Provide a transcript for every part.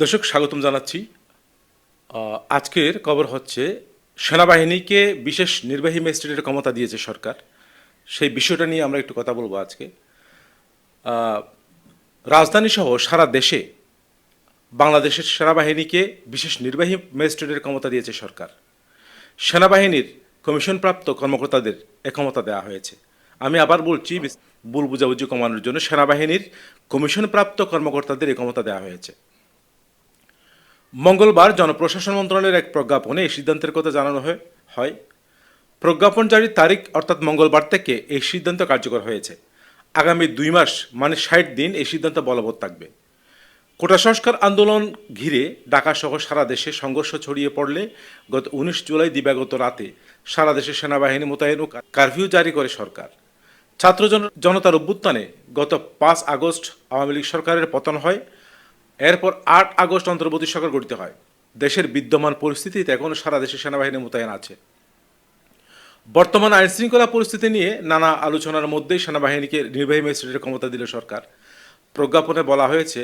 দর্শক স্বাগতম জানাচ্ছি। আজকের খবর হচ্ছে সেনাবাহিনীকে বিশেষ নির্বাহী ম্যাজিস্ট্রেটের ক্ষমতা দিয়েছে সরকার। সেই বিষয়টা নিয়ে আমরা একটু কথা বলব আজকে। আহ, রাজধানী সহ সারা দেশে বাংলাদেশের সেনাবাহিনীকে বিশেষ নির্বাহী ম্যাজিস্ট্রেটের ক্ষমতা দিয়েছে সরকার। সেনাবাহিনীর কমিশনপ্রাপ্ত কর্মকর্তাদের এ ক্ষমতা দেওয়া হয়েছে। আমি আবার বলছি ভুল বুঝাবুঝি কমানোর জন্য সেনাবাহিনীর কমিশনপ্রাপ্ত কর্মকর্তাদের এই ক্ষমতা দেওয়া হয়েছে। মঙ্গলবার জনপ্রশাসন মন্ত্রণালয়ের এক প্রজ্ঞাপনে এই সিদ্ধান্তের কথা জানানো হয় প্রজ্ঞাপন জারির তারিখ অর্থাৎ মঙ্গলবার থেকে এই সিদ্ধান্ত কার্যকর হয়েছে। আগামী দুই মাস মানে ষাট দিন, এই সিদ্ধান্ত বলবৎ থাকবে। কোটা সংস্কার আন্দোলন ঘিরে ঢাকা সহ সারা দেশে সংঘর্ষ ছড়িয়ে পড়লে গত উনিশ জুলাই দিবাগত রাতে সারা দেশে সেনাবাহিনী মোতায়েন ও কারফিউ জারি করে সরকার। ছাত্র জন- জনতার অভ্যুত্থানে গত পাঁচ আগস্ট আওয়ামী লীগ সরকারের পতন হয়। এরপর আট আগস্ট অন্তর্বর্তী সরকার গঠিত হয়। দেশের বিদ্যমান পরিস্থিতিতে এখনও সারা দেশে সেনাবাহিনী মোতায়েন আছে। বর্তমান আইন শৃঙ্খলা পরিস্থিতি নিয়ে নানা আলোচনার মধ্যেই সেনাবাহিনীকে নির্বাহী ম্যাজিস্ট্রেটের ক্ষমতা দিল সরকার। প্রজ্ঞাপনে বলা হয়েছে,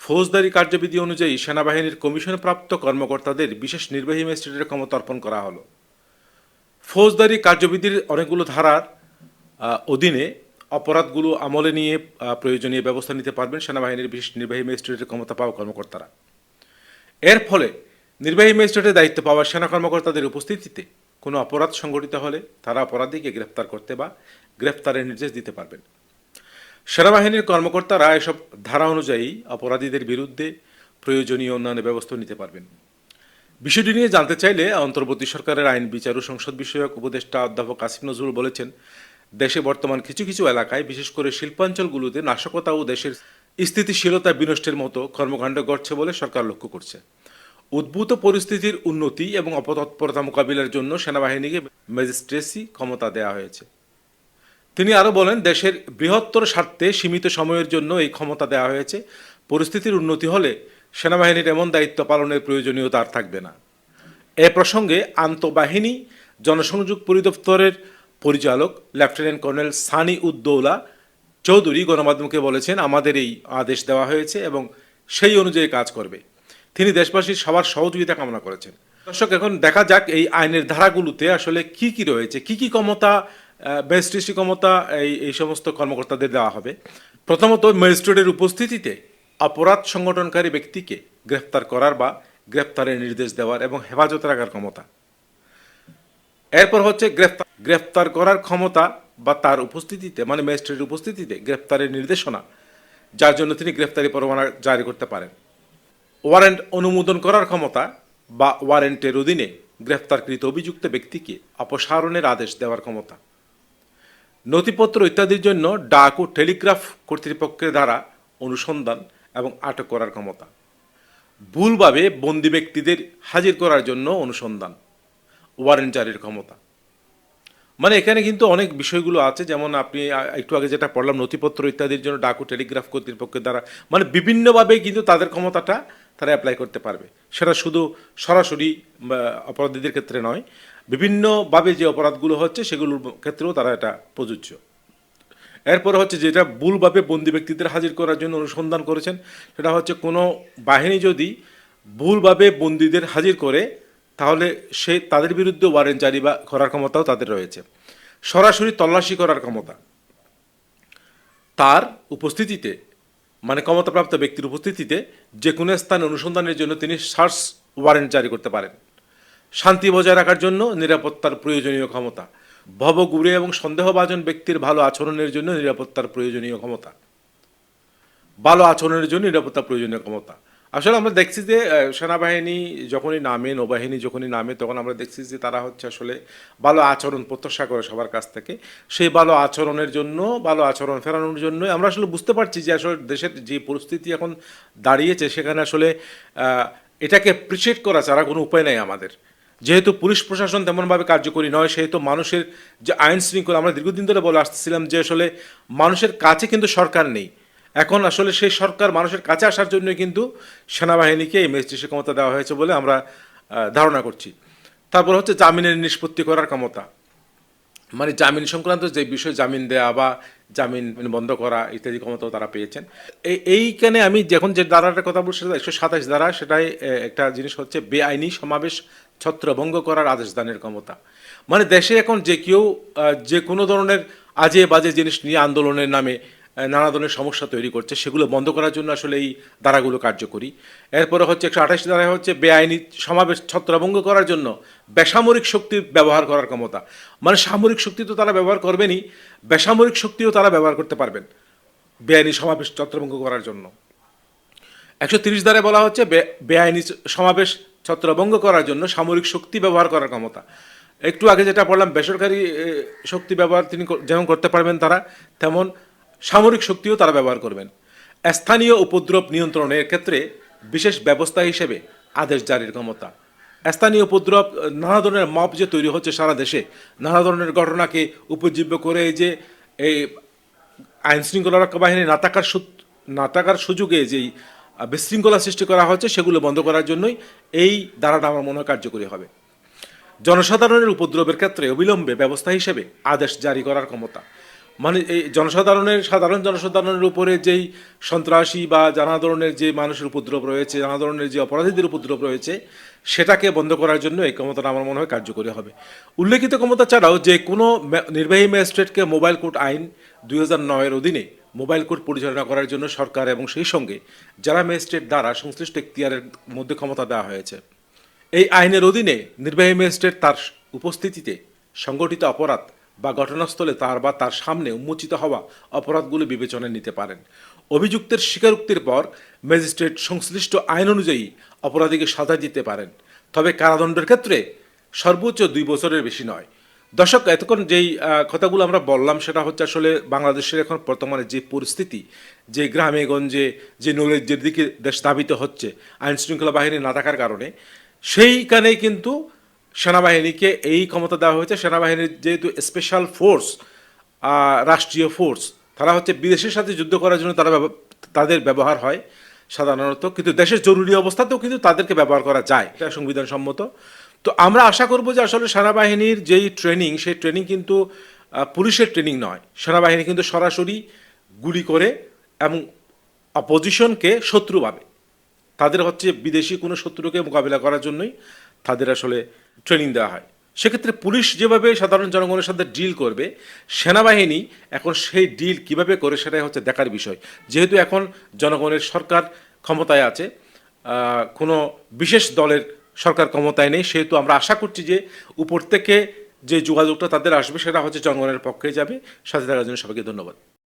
ফৌজদারি কার্যবিধি অনুযায়ী সেনাবাহিনীর কমিশনপ্রাপ্ত কর্মকর্তাদের বিশেষ নির্বাহী ম্যাজিস্ট্রেটের ক্ষমতা অর্পণ করা হলো। ফৌজদারি কার্যবিধির অনেকগুলো ধারার অধীনে অপরাধগুলো আমলে নিয়ে প্রয়োজনীয় ব্যবস্থা নিতে পারবেন সেনাবাহিনীর বিশেষ নির্বাহী ম্যাজিস্ট্রেটের ক্ষমতা পাওয়া কর্মকর্তারা। এর ফলে নির্বাহী ম্যাজিস্ট্রেটের দায়িত্ব পাওয়া সেনা কর্মকর্তাদের উপস্থিতিতে কোনো অপরাধ সংঘটিত হলে তারা অপরাধীকে গ্রেপ্তার করতে বা গ্রেপ্তারের নির্দেশ দিতে পারবেন। সেনাবাহিনীর কর্মকর্তারা এসব ধারা অনুযায়ী অপরাধীদের বিরুদ্ধে প্রয়োজনীয় অন্যান্য ব্যবস্থা নিতে পারবেন। বিষয়টি নিয়ে জানতে চাইলে অন্তর্বর্তী সরকারের আইন বিচার ও সংসদ বিষয়ক উপদেষ্টা অধ্যাপক আসিফ নজরুল বলেছেন দেশে বর্তমান কিছু কিছু এলাকায়, বিশেষ করে শিল্পাঞ্চলগুলোতে নাশকতা ও দেশের স্থিতিশীলতা বিনষ্টের মতো কর্মকাণ্ড ঘটছে বলে সরকার লক্ষ্য করছে। উদ্ভূত পরিস্থিতির উন্নতি এবং অপতৎপরতা মোকাবিলার জন্য সেনাবাহিনীকে ম্যাজিস্ট্রেসি ক্ষমতা দেওয়া হয়েছে। তিনি আরও বলেন, দেশের বৃহত্তর স্বার্থে সীমিত সময়ের জন্য এই ক্ষমতা দেওয়া হয়েছে। পরিস্থিতির উন্নতি হলে সেনাবাহিনীর এমন দায়িত্ব পালনের প্রয়োজনীয়তা আর থাকবে না। এ প্রসঙ্গে আন্তঃবাহিনী, জনসংযোগ পরিদপ্তরের পরিচালক লেফটেন্যান্ট কর্নেল সানি উদ্দৌলা চৌধুরী গণমাধ্যমকে বলেছেন, আমাদের এই আদেশ দেওয়া হয়েছে এবং সেই অনুযায়ী কাজ করবে। তিনি দেশবাসীর সবার সহযোগিতা কামনা করেছেন। দর্শক, এখন দেখা যাক এই আইনের ধারাগুলোতে আসলে কি কি রয়েছে, কি কি ক্ষমতা ম্যাজিস্ট্রেসি ক্ষমতা এই এই সমস্ত কর্মকর্তাদের দেওয়া হবে। প্রথমত, ম্যাজিস্ট্রেটের উপস্থিতিতে অপরাধ সংগঠনকারী ব্যক্তিকে গ্রেফতার করার বা গ্রেফতারের নির্দেশ দেওয়ার এবং হেফাজতে রাখার ক্ষমতা। এরপর হচ্ছে গ্রেফতার গ্রেফতার করার ক্ষমতা বা তার উপস্থিতিতে মানে ম্যাজিস্ট্রেটের উপস্থিতিতে গ্রেফতারের নির্দেশনা, যার জন্য তিনি গ্রেফতারি পরোয়ানা জারি করতে পারেন। ওয়ারেন্ট অনুমোদন করার ক্ষমতা বা ওয়ারেন্টের অধীনে গ্রেফতারকৃত অভিযুক্ত ব্যক্তিকে অপসারণের আদেশ দেওয়ার ক্ষমতা। নথিপত্র ইত্যাদির জন্য ডাক ও টেলিগ্রাফ কর্তৃপক্ষের দ্বারা অনুসন্ধান এবং আটক করার ক্ষমতা। ভুলভাবে বন্দি ব্যক্তিদের হাজির করার জন্য অনুসন্ধান, ওয়ারেন্ট জারির ক্ষমতা। মানে এখানে কিন্তু অনেক বিষয়গুলো আছে, যেমন আপনি একটু আগে যেটা পড়লাম, নথিপত্র ইত্যাদির জন্য ডাকু টেলিগ্রাফ কর্তৃপক্ষের দ্বারা মানে বিভিন্নভাবে কিন্তু তাদের ক্ষমতাটা তারা অ্যাপ্লাই করতে পারবে। সেটা শুধু সরাসরি অপরাধীদের ক্ষেত্রে নয়, বিভিন্নভাবে যে অপরাধগুলো হচ্ছে, সেগুলোর ক্ষেত্রেও তারা এটা প্রযোজ্য। এরপরে হচ্ছে যেটা ভুলভাবে বন্দি ব্যক্তিদের হাজির করার জন্য অনুসন্ধান করেছেন, সেটা হচ্ছে কোনো বাহিনী যদি ভুলভাবে বন্দীদের হাজির করে তাহলে সে তাদের বিরুদ্ধে ওয়ারেন্ট জারি বা করার ক্ষমতাও তাদের রয়েছে। সরাসরি তল্লাশি করার ক্ষমতা। তার উপস্থিতিতে মানে ক্ষমতাপ্রাপ্ত ব্যক্তির উপস্থিতিতে যে কোনো স্থানে অনুসন্ধানের জন্য তিনি সার্চ ওয়ারেন্ট জারি করতে পারেন। শান্তি বজায় রাখার জন্য নিরাপত্তার প্রয়োজনীয় ক্ষমতা। ভবঘুরে এবং সন্দেহভাজন ব্যক্তির ভালো আচরণের জন্য নিরাপত্তার প্রয়োজনীয় ক্ষমতা। ভালো আচরণের জন্য নিরাপত্তা প্রয়োজনীয় ক্ষমতা। আসলে আমরা দেখছি যে সেনাবাহিনী যখনই নামে, নৌবাহিনী যখনই নামে, তখন আমরা দেখছি যে, তারা হচ্ছে আসলে ভালো আচরণ, প্রত্যাশা করে সবার কাছ থেকে। সেই ভালো আচরণের জন্য, ভালো আচরণ ফেরানোর জন্য আমরা আসলে বুঝতে পারছি যে, আসলে দেশের যে পরিস্থিতি এখন দাঁড়িয়েছে, সেখানে আসলে এটাকে অ্যাপ্রিসিয়েট করা ছাড়া কোনো উপায় নেই আমাদের। যেহেতু পুলিশ প্রশাসন তেমনভাবে কার্যকরী নয়, সেহেতু মানুষের যে আইন শৃঙ্খলা, আমরা দীর্ঘদিন ধরে বলে আসতেছিলাম যে, আসলে মানুষের কাছে কিন্তু সরকার নেই। এখন আসলে সেই সরকার মানুষের কাছে আসার জন্য কিন্তু সেনাবাহিনীকে এই ম্যাজিস্ট্রেসি ক্ষমতা দেওয়া হয়েছে বলে আমরা ধারণা করছি। তারপর হচ্ছে জামিনের নিষ্পত্তি করার ক্ষমতা। মানে জামিন সংক্রান্ত যে বিষয়, জামিন দেয়া বা জামিন বন্ধ করা ইত্যাদি ক্ষমতাও তারা পেয়েছেন। এই এইখানে আমি যখন যে ধারাটার কথা বলছি একশো সাতাশ ধারা, সেটাই একটা জিনিস হচ্ছে বেআইনি সমাবেশ ছত্রভঙ্গ করার আদেশ দানের ক্ষমতা। মানে দেশে এখন যে কেউ যে কোনো ধরনের আজে বাজে জিনিস নিয়ে আন্দোলনের নামে নানা ধরনের সমস্যা তৈরি করছে। সেগুলো বন্ধ করার জন্য আসলে এই ধারাগুলো কার্যকরী। এরপরে হচ্ছে একশো আঠাশ ধারায় হচ্ছে বেআইনি সমাবেশ ছত্রভঙ্গ করার জন্য বেসামরিক শক্তির ব্যবহার করার ক্ষমতা। মানে সামরিক শক্তি তো তারা ব্যবহার করবেনই, বেসামরিক শক্তিও তারা ব্যবহার করতে পারবেন বেআইনি সমাবেশ ছত্রভঙ্গ করার জন্য। একশো তিরিশ ধারায় বলা হচ্ছে বেআইনি সমাবেশ ছত্রভঙ্গ করার জন্য সামরিক শক্তি ব্যবহার করার ক্ষমতা। একটু আগে যেটা বললাম, বেসরকারি শক্তি ব্যবহার তিনি যেমন করতে পারবেন তারা, তেমন সামরিক শক্তিও তারা ব্যবহার করবেন। স্থানীয় উপদ্রব নিয়ন্ত্রণের ক্ষেত্রে বিশেষ ব্যবস্থা হিসেবে আদেশ জারির ক্ষমতা। স্থানীয় উপদ্রব নানা ধরনের মব যে তৈরি হচ্ছে সারা দেশে, নানা ধরনের ঘটনাকে উপজীব্য করে যে এই আইন শৃঙ্খলা রক্ষা বাহিনী না থাকার না থাকার সুযোগে যেই বিশৃঙ্খলা সৃষ্টি করা হচ্ছে, সেগুলো বন্ধ করার জন্যই এই ধারাটা আমার মনে হয় কার্যকরী হবে। জনসাধারণের উপদ্রবের ক্ষেত্রে অবিলম্বে ব্যবস্থা হিসেবে আদেশ জারি করার ক্ষমতা। মানে এই জনসাধারণের, সাধারণ জনসাধারণের উপরে যেই সন্ত্রাসী বা নানা ধরনের যে মানুষের উপদ্রব রয়েছে নানা ধরনের যে অপরাধীদের উপদ্রব রয়েছে, সেটাকে বন্ধ করার জন্য এই ক্ষমতাটা আমার মনে হয় কার্যকরী হবে। উল্লেখিত ক্ষমতা ছাড়াও যে কোনো নির্বাহী ম্যাজিস্ট্রেটকে মোবাইল কোর্ট আইন দুই হাজার নয়ের অধীনে মোবাইল কোর্ট পরিচালনা করার জন্য সরকার এবং সেই সঙ্গে যারা ম্যাজিস্ট্রেট দ্বারা সংশ্লিষ্ট এখতিয়ারের মধ্যে ক্ষমতা দেওয়া হয়েছে, এই আইনের অধীনে নির্বাহী ম্যাজিস্ট্রেট তার উপস্থিতিতে সংগঠিত অপরাধ বা ঘটনাস্থলে তার বা তার সামনে উন্মোচিত হওয়া অপরাধগুলো বিবেচনায় নিতে পারেন। অভিযুক্তের স্বীকারোক্তির পর ম্যাজিস্ট্রেট সংশ্লিষ্ট আইন অনুযায়ী অপরাধীকে সাজা দিতে পারেন। তবে কারাদণ্ডের ক্ষেত্রে সর্বোচ্চ দুই বছরের বেশি নয়। দর্শক, এতক্ষণ যেই কথাগুলো আমরা বললাম সেটা হচ্ছে আসলে বাংলাদেশের এখন বর্তমানে যে পরিস্থিতি, যে গ্রামে, গঞ্জে যে নৈরাজ্যের দিকে দেশ ধাবিত হচ্ছে আইন শৃঙ্খলা বাহিনী না থাকার কারণে সেইখানে কিন্তু সেনাবাহিনীকে এই ক্ষমতা দেওয়া হয়েছে। সেনাবাহিনীর যেহেতু স্পেশাল ফোর্স রাষ্ট্রীয় ফোর্স তারা হচ্ছে বিদেশের সাথে যুদ্ধ করার জন্য তারা তাদের ব্যবহার হয় সাধারণত। কিন্তু দেশের জরুরি অবস্থাতেও কিন্তু তাদেরকে ব্যবহার করা যায়। এটা সংবিধান সম্মত তো আমরা আশা করব যে আসলে সেনাবাহিনীর যেই ট্রেনিং সেই ট্রেনিং কিন্তু পুলিশের ট্রেনিং নয়। সেনাবাহিনী কিন্তু সরাসরি গুলি করে এবং অপোজিশনকে শত্রু ভাবে। তাদের হচ্ছে বিদেশি কোনো শত্রুকে মোকাবিলা করার জন্যই তাদের আসলে ট্রেনিং দেওয়া হয়। সেক্ষেত্রে পুলিশ যেভাবে সাধারণ জনগণের সাথে ডিল করবে, সেনাবাহিনী এখন সেই ডিল কীভাবে করে সেটাই হচ্ছে দেখার বিষয়। যেহেতু এখন জনগণের সরকার ক্ষমতায় আছে কোনো বিশেষ দলের সরকার ক্ষমতায় নেই, সেহেতু আমরা আশা করছি যে উপর থেকে যে যোগাযোগটা তাদের আসবে, সেটা হচ্ছে জনগণের পক্ষে যাবে। সাথে থাকার জন্য সবাইকে ধন্যবাদ।